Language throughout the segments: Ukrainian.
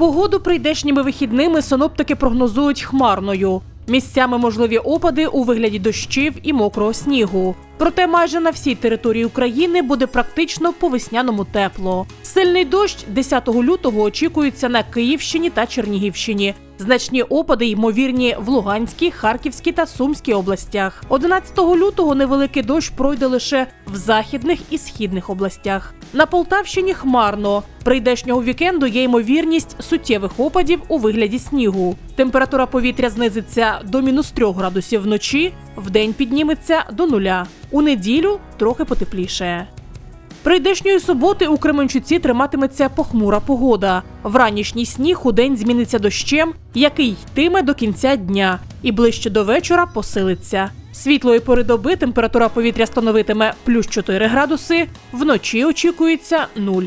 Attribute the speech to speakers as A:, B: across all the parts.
A: Погоду прийдешніми вихідними синоптики прогнозують хмарною. Місцями можливі опади у вигляді дощів і мокрого снігу. Проте майже на всій території України буде практично по весняному тепло. Сильний дощ 10 лютого очікується на Київщині та Чернігівщині. Значні опади ймовірні в Луганській, Харківській та Сумській областях. 11 лютого невеликий дощ пройде лише в західних і східних областях. На Полтавщині хмарно. Прийдешнього вікенду є ймовірність суттєвих опадів у вигляді снігу. Температура повітря знизиться до мінус 3 градусів вночі, вдень підніметься до нуля. У неділю трохи потепліше. Прийдешньої суботи у Кременчуці триматиметься похмура погода. Вранішній сніг у день зміниться дощем, який йтиме до кінця дня, і ближче до вечора посилиться. Світлої пори доби температура повітря становитиме плюс 4 градуси, вночі очікується 0.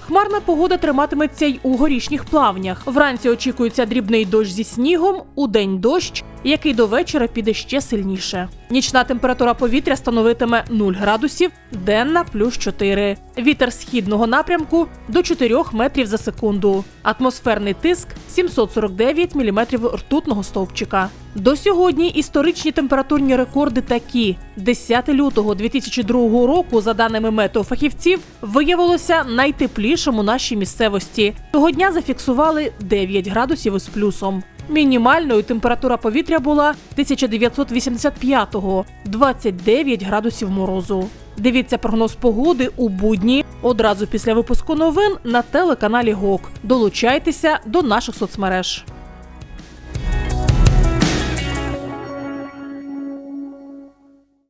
A: Хмарна погода триматиметься й у горішніх плавнях. Вранці очікується дрібний дощ зі снігом, у день дощ, який до вечора піде ще сильніше. Нічна температура повітря становитиме 0 градусів, денна плюс 4. Вітер східного напрямку до 4 метрів за секунду. Атмосферний тиск 749 міліметрів ртутного стовпчика. До сьогодні історичні температурні рекорди такі: 10 лютого 2002 року, за даними метеофахівців, виявилося найтеплішим у нашій місцевості. Того дня зафіксували 9 градусів із плюсом. Мінімальною температура повітря була 1985-го – 29 градусів морозу. Дивіться прогноз погоди у будні одразу після випуску новин на телеканалі ГОК. Долучайтеся до наших соцмереж.